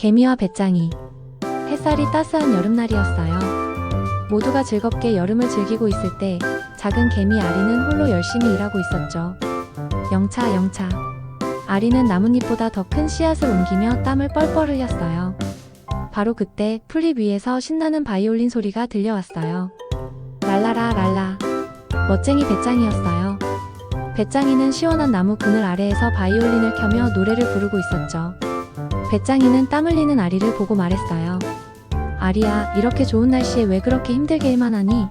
개미와 배짱이. 햇살이 따스한 여름날이었어요. 모두가 즐겁게 여름을 즐기고 있을 때 작은 개미 아리는 홀로 열심히 일하고 있었죠. 영차, 영차. 아리는 나뭇잎보다 더 큰 씨앗을 옮기며 땀을 뻘뻘 흘렸어요. 바로 그때 풀잎 위에서 신나는 바이올린 소리가 들려왔어요. 랄라라 랄라. 멋쟁이 배짱이였어요. 배짱이는 시원한 나무 그늘 아래에서 바이올린을 켜며 노래를 부르고 있었죠. 배짱이는 땀 흘리는 아리를 보고 말했어요. 아리야, 이렇게 좋은 날씨에 왜 그렇게 힘들게 일만 하니?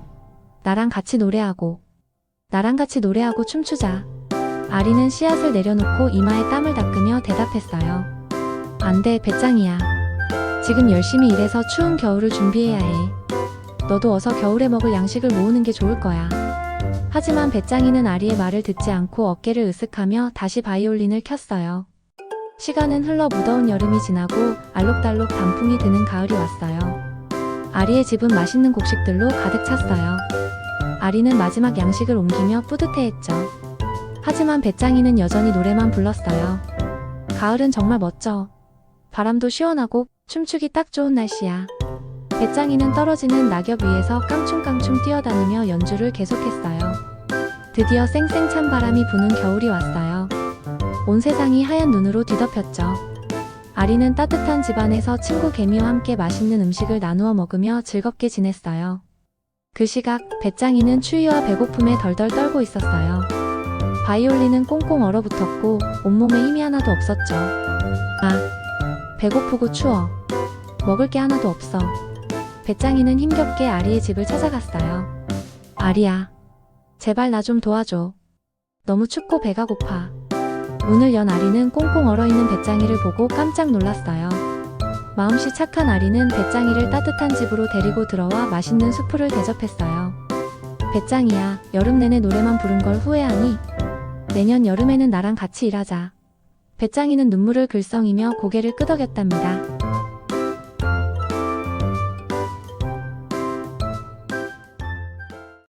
나랑 같이 노래하고, 나랑 같이 노래하고 춤추자. 아리는 씨앗을 내려놓고 이마에 땀을 닦으며 대답했어요. 안 돼, 배짱이야. 지금 열심히 일해서 추운 겨울을 준비해야 해. 너도 어서 겨울에 먹을 양식을 모으는 게 좋을 거야. 하지만 배짱이는 아리의 말을 듣지 않고 어깨를 으쓱하며 다시 바이올린을 켰어요. 시간은 흘러 무더운 여름이 지나고 알록달록 단풍이 드는 가을이 왔어요. 아리의 집은 맛있는 곡식들로 가득 찼어요. 아리는 마지막 양식을 옮기며 뿌듯해했죠. 하지만 배짱이는 여전히 노래만 불렀어요. 가을은 정말 멋져. 바람도 시원하고 춤추기 딱 좋은 날씨야. 배짱이는 떨어지는 낙엽 위에서 깡충깡충 뛰어다니며 연주를 계속했어요. 드디어 쌩쌩 찬 바람이 부는 겨울이 왔어요. 온 세상이 하얀 눈으로 뒤덮였죠. 아리는 따뜻한 집안에서 친구 개미와 함께 맛있는 음식을 나누어 먹으며 즐겁게 지냈어요. 그 시각 배짱이는 추위와 배고픔에 덜덜 떨고 있었어요. 바이올린은 꽁꽁 얼어붙었고 온몸에 힘이 하나도 없었죠. 아, 배고프고 추워. 먹을 게 하나도 없어. 배짱이는 힘겹게 아리의 집을 찾아갔어요. 아리야, 제발 나 좀 도와줘. 너무 춥고 배가 고파. 문을 연 아리는 꽁꽁 얼어있는 배짱이를 보고 깜짝 놀랐어요. 마음씨 착한 아리는 배짱이를 따뜻한 집으로 데리고 들어와 맛있는 수프를 대접했어요. 배짱이야, 여름 내내 노래만 부른 걸 후회하니? 내년 여름에는 나랑 같이 일하자. 배짱이는 눈물을 글썽이며 고개를 끄덕였답니다.